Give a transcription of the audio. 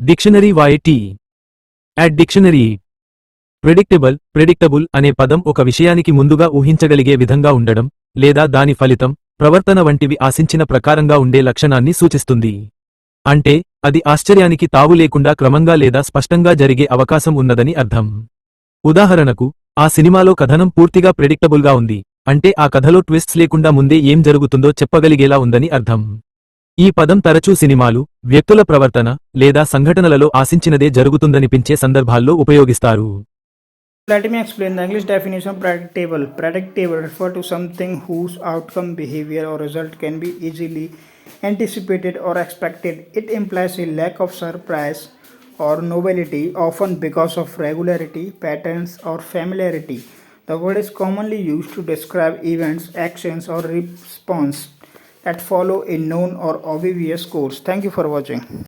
Dictionary వాయిటీ. Add dictionary. Predictable predictable అనే పదం ఒక విషయానికి ముందుగా ఊహించగలిగే విధంగా ఉండడం లేదా దాని ఫలితం ప్రవర్తన వంటివి ఆశించిన ప్రకారంగా ఉండే లక్షణాన్ని సూచిస్తుంది. అంటే అది ఆశ్చర్యానికి తావు లేకుండా క్రమంగా లేదా స్పష్టంగా జరిగే అవకాశం ఉన్నదని అర్థం. ఉదాహరణకు ఆ సినిమాలో కథనం పూర్తిగా ప్రెడిక్టబుల్గా ఉంది అంటే ఆ కథలో ట్విస్ట్స్ లేకుండా ముందే ఏం జరుగుతుందో చెప్పగలిగేలా ఉందని అర్థం. ఈ పదం తరచూ సినిమాలు వ్యక్తుల ప్రవర్తన లేదా సంఘటనలలో ఆశించినదే జరుగుతుందనిపించే సందర్భాల్లో ఉపయోగిస్తారు Let me explain the English definition of predictable. Predictable refer to something whose outcome, behavior, or result can be easily anticipated or expected. It implies a lack of surprise or novelty, often because of regularity, patterns, or familiarity. The word is commonly used to describe events, actions, or response that follow a known or obvious course. Thank you for watching.